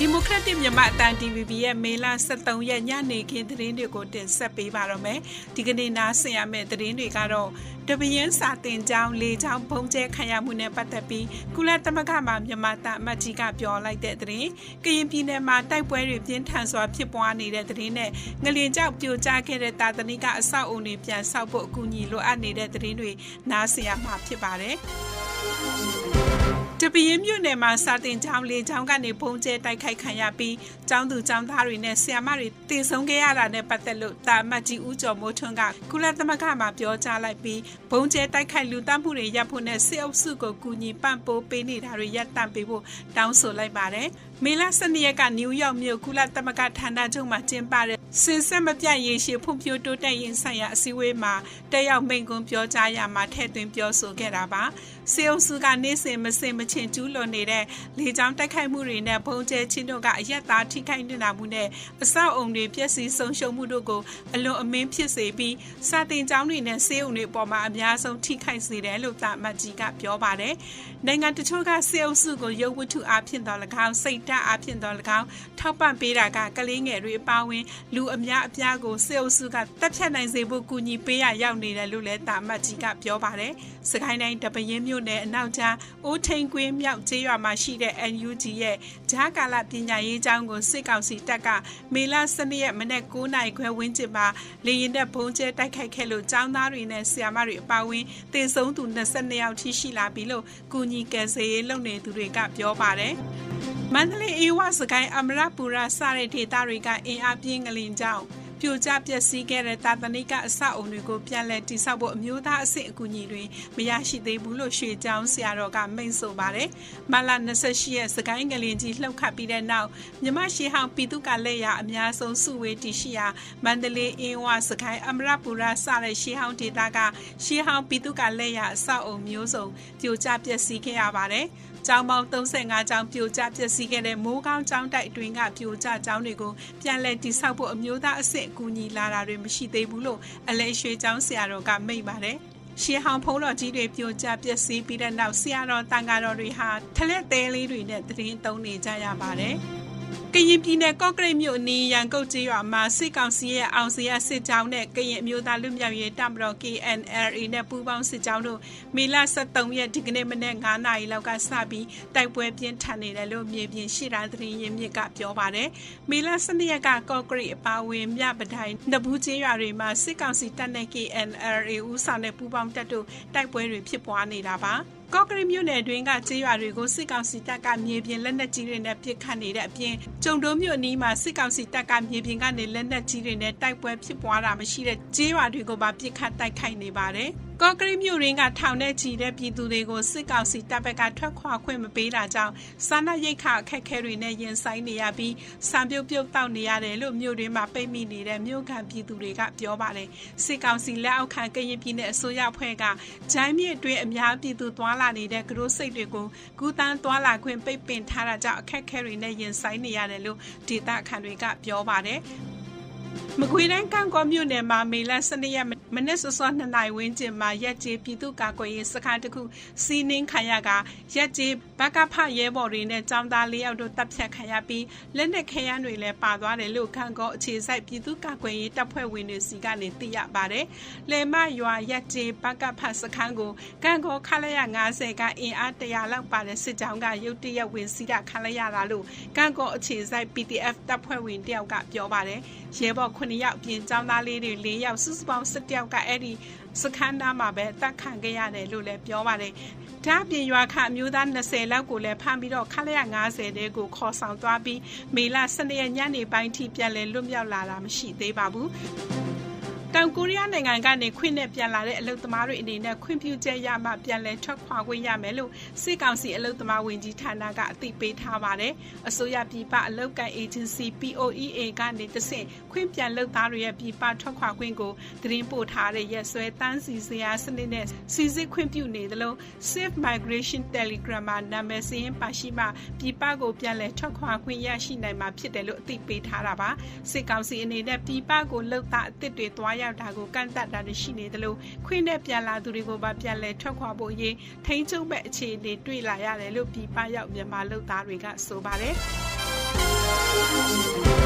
ဒီမိုကရက်တစ်မြန်မာအတန် TVB ရဲ့မေလ23ရက်ညနေခင်းသတင်းတွေကိုတင်ဆက်ပေးပါတော့မယ်။ဒီကနေ့နားဆင်ရမယ့်သတင်းတွေကတော့တပင်းစာတင်ကြောင်းလေကြောင်းဘုံကျဲခံရမှုနဲ့ပတ်သက်ပြီးကုလသမဂ္ဂမှမြန်မာတပ်အမတ်ကြီးကပြောလိုက်တဲ့သတင်း။ကရင်ပြည်နယ်မှာတိုက်ပွဲတွေပြင်းထန်စွာဖြစ်ပွားနေတဲ့သတင်းနဲ့ငလင်ကြောက်ပြိုကျခဲ့တဲ့တာသနိကအဆောက်အုံတွေပြန်ဆောက်ဖို့အကူအညီလိုအပ်နေတဲ့သတင်းတွေနားဆင်ရမှာဖြစ်ပါတယ်။ တပင်းမြို့နယ်မှာစာတင်ကျောင်းလေးကျောင်းကနေပုံကျဲတိုက်ခိုက်ခံရပြီးကျောင်းသူကျောင်းသားတွေနဲ့ဆရာမတွေတည်ဆုံးခဲ့ရတာနဲ့ပတ်သက်လို့တာမတ်ကြီးဦးကျော်မိုးထွန်းကကုလသမဂ္ဂမှာပြောကြားလိုက်ပြီးဘုံကျဲတိုက်ခိုက်လူတပ်မှုတွေရပ်ဖို့နဲ့စစ်အုပ်စုကိုကူညီပံ့ပိုးပေးနေတာတွေရပ်တန့်ပေးဖို့တောင်းဆိုလိုက်ပါတယ်။မေလ12ရက်ကနယူးယောက်မြို့ကုလသမဂ္ဂဌာနချုပ်မှာကျင်းပတဲ့စင်ဆက်မပြတ်ရေရှည်ဖွံ့ဖြိုးတိုးတက်ရေးဆိုင်ရာအစည်းအဝေးမှာတက်ရောက်မိန့်ခွန်းပြောကြားရမှာထည့်သွင်းပြောဆိုခဲ့တာပါ။စေအုပ်စုကနေ့စဉ်မစင်မချင်ကျူးလွန်နေတဲ့လေကြောင်းတိုက်ခိုက်မှုတွေနဲ့ဘုံကျဲချင်းတို့ကအရက်သားထိခိုက်နေတာမှုနဲ့အဆောက်အုံတွေပျက်စီးဆုံးရှုံးမှုတို့ကိုအလွန်အမင်းဖြစ်စေပြီးစာတင်ကျောင်းတွေနဲ့စေအုံတွေပေါ်မှာအများဆုံးထိခိုက်စေတယ်လို့တာမတ်ကြီးကပြောပါတယ်။နိုင်ငံတချို့ကစေအုပ်စုကိုရုပ်ဝတ္ထုအဖြစ်တော်၎င်းစိတ်ဓာတ်အဖြစ်တော်၎င်းထောက်ပံ့ပေးတာကကလေးငယ်တွေအပါအဝင် လူအများအပြားကိုစေအုပ်စုကတပ်ဖြတ်နိုင်စေဖို့ကူညီပေးရရောက်နေတယ်လို့လည်းတာမတ်ကြီးကပြောပါတယ်။စကိုင်းတိုင်းတပင်းမြို့နယ်အနောက်ကြားအိုးထိန်ကွင်းမြောက်ကျေးရွာမှာရှိတဲ့ NUG ရဲ့ဂျားကာလပညာရေးကျောင်းကိုစစ်ကောင်စီတပ်ကမေလ12ရက်မနက်9နာရီခွဲဝန်းကျင်မှာလေရင်တဲ့ဘုံကျဲတိုက်ခိုက်ခဲ့လို့ကျောင်းသားတွေနဲ့ဆရာမတွေအပါအဝင်တေဆုံးသူ22ယောက်ထိရှိလာပြီလို့ကုညီကယ်ဆယ်ရေးလုပ်နေသူတွေကပြောပါတယ်။ မန္တလေးအေဝစကိုင်းအမရပူရစတဲ့ဒေသတွေကအင်အားပြင်းငလင်ကြောင့်ပြိုကျပျက်စီးခဲ့တဲ့တာသနိကအဆောက်အုံတွေကိုပြန်လည်တည်ဆောက်ဖို့အမျိုးသားအဆင့်အကူအညီတွေမရရှိသေးဘူးလို့ရွှေချောင်းဆရာတော်ကမိန့်ဆိုပါတယ်။မလ28ရက်စကိုင်းငလင်ကြီးလှုပ်ခတ်ပြီးတဲ့နောက်မြမရှိဟောင်ပြည်သူကလက်ရအများဆုံးစုဝေးတည်ရှိရာမန္တလေးအင်းဝစကိုင်းအမရပူရစတဲ့ရှေးဟောင်းဒေသကရှေးဟောင်းပြည်သူကလက်ရအဆောက်အုံမျိုးစုံပြိုကျပျက်စီးခဲ့ရပါတယ်။ ကျောင်းပေါင်း35ကျောင်းပြိုကျပျက်စီးခဲ့တဲ့မိုးကောင်းကျောင်းတိုက်အတွင်းကပြိုကျကျောင်းတွေကိုပြန်လည်တည်ဆောက်ဖို့အမျိုးသားအဆင့်အကူအညီလာတာတွေမရှိသေးဘူးလို့အလဲရွှေကျောင်းဆရာတော်ကမိန့်ပါတယ်ရှေးဟောင်းဖုံးတော်ကြီးတွေပြိုကျပျက်စီးပြီးတဲ့နောက်ဆရာတော်တန်ဃာတော်တွေဟာထလက်သေးလေးတွေနဲ့တည်င်းသုံးနေကြရပါတယ်။ ကရင်ပြည်နယ်ကော့ကရိတ်မြို့နီရန်ကုတ်ကျေးရွာမှာစစ်ကောင်စီရဲ့အောင်စရစစ်ကြောင်းနဲ့ကရင်အမျိုးသားလူမျိုးရေးတပ်မတော် KNLA နဲ့ပူးပေါင်းစစ်ကြောင်းတို့မေလ23ရက်ဒီကနေ့မနေ့9နာရီလောက်ကစပြီးတိုက်ပွဲပြင်းထန်နေတယ်လို့မြေပြင်ရှိတာသတင်းရင်းမြစ်ကပြောပါတယ်။မေလ12ရက်ကကော့ကရိတ်အပါအဝင်မြပတိုင်းနဘူးကျေးရွာတွေမှာစစ်ကောင်စီတပ်နဲ့ KNLA ဦးဆောင်တဲ့ပူးပေါင်းတပ်တို့တိုက်ပွဲတွေဖြစ်ပွားနေတာပါ။ ကော့ကရိတ်မြို့နယ်တွင်းကကျေးရွာတွေကိုစစ်ကောင်စီတပ်ကမြေပြင်လက်နက်ကြီးတွေနဲ့ပစ်ခတ်နေတဲ့အပြင်ကျုံတုံးမြို့အနီးမှာစစ်ကောင်စီတပ်ကမြေပြင်ကနေလက်နက်ကြီးတွေနဲ့တိုက်ပွဲဖြစ်ပွားတာမရှိတဲ့ကျေးရွာတွေကိုပါပစ်ခတ်တိုက်ခိုက်နေပါတယ်။ ကော့ကရိတ်မြို့ရင်းကထောင်ထဲချီတဲ့ပြည်သူတွေကိုစစ်ကောင်စီတပ်ဘက်ကထွက်ခွာခွင့်မပေးတာကြောင့်စာနာရိတ်ခအခက်ခဲတွေနဲ့ရင်ဆိုင်နေရပြီးစံပြုတ်ပြုတ်တောက်နေရတယ်လို့မြို့ရင်းမှာပိတ်မိနေတဲ့မြို့ခံပြည်သူတွေကပြောပါတယ်စစ်ကောင်စီလက်အောက်ခံကရင်ပြည်နယ်အစိုးရဖွဲ့ကဂျိုင်းမြစ်တွင်အများပြည်သူသွာလာနေတဲ့ကရိုးစိတ်တွေကိုကူတန်းသွာလာခွင့်ပိတ်ပင်ထားတာကြောင့်အခက်ခဲတွေနဲ့ရင်ဆိုင်နေရတယ်လို့ဒေသခံတွေကပြောပါတယ် မကွေးတိုင်းကံကောမြို့နယ်မှာမေလ12ရက်မနက်စောစော2နာရီဝန်းကျင်မှာရက်ကျေးပြည်သူ့ကာကွယ်ရေးစခန်းတစ်ခုစီးနင်းခံရကရက်ကျေးဘကဖရဲဘော်တွေနဲ့ចောင်းသား၄ယောက်တို့တပ်ဖြတ်ခံရပြီးလက်နက်ခဲယမ်းတွေလည်းပါသွားတယ်လို့ကံကောအခြေစိုက်ပြည်သူ့ကာကွယ်ရေးတပ်ဖွဲ့ဝင်တွေစီကနေသိရပါတယ်။လေမရွာရက်ကျေးဘကဖစခန်းကိုကံကောခလရ90ကအင်အား100လောက်ပါတဲ့စစ်ကြောင်းကရုတ်တရက်ဝင်စီးတာခံလိုက်ရတာလို့ကံကောအခြေစိုက် PDF တပ်ဖွဲ့ဝင်တယောက်ကပြောပါတယ်။ရဲဘော်9ယောက်ပြင်ចောင်းသားလေးတွေ4ယောက်စုစုပေါင်း17ယောက်ကအဲ့ဒီစခန်းသားမှာပဲတက်ခံခဲ့ရတယ်လို့လည်းပြောပါတယ်။ဒါအပြင်ရွာခအမျိုးသား20လောက်ကိုလည်းဖမ်းပြီးတော့ခလရ90တဲကိုခေါ်ဆောင်သွားပြီးမေလ12ရက်ညနေပိုင်းထိပြန်လည်လွတ်မြောက်လာတာမရှိသေးပါဘူး။ တောင်ကိုရီးယားနိုင်ငံကနေခွင့်နဲ့ပြန်လာတဲ့အလုပ်သမားတွေအနေနဲ့ခွင့်ပြုချက်ရမှပြန်လည်ထွက်ခွာခွင့်ရမယ်လို့စစ်ကောင်စီအလုပ်သမားဝင်ကြီးဌာနကအသိပေးထားပါတယ်။အစိုးရပြည်ပအလုပ်ကိုင် agency POEA ကနေတဆင့်ခွင့်ပြန်လုပ်သားတွေရဲ့ပြည်ပထွက်ခွာခွင့်ကိုသတင်းပို့ထားတဲ့ရက်စွဲတန်းစီစရာစနစ်နဲ့စီစစ်ခွင့်ပြုနေသလို Safe Migration Telegram မှာနာမည်စာရင်းပါရှိမှပြည်ပကိုပြန်လည်ထွက်ခွာခွင့်ရရှိနိုင်မှာဖြစ်တယ်လို့အသိပေးထားတာပါ။စစ်ကောင်စီအနေနဲ့ပြည်ပကိုလုပ်သားအသစ်တွေတွားရရောက်တာကိုကန့်တတ်တာရှိနေသလိုခွင့်နဲ့ပြန်လာသူတွေကိုပါပြန်လဲထွက်ခွာဖို့ရေးထိန်းချုပ်မဲ့အခြေအနေတွေ့လာရတယ်လို့ပြည်ပရောက်မြန်မာလုပ်သားတွေကဆိုပါတယ်။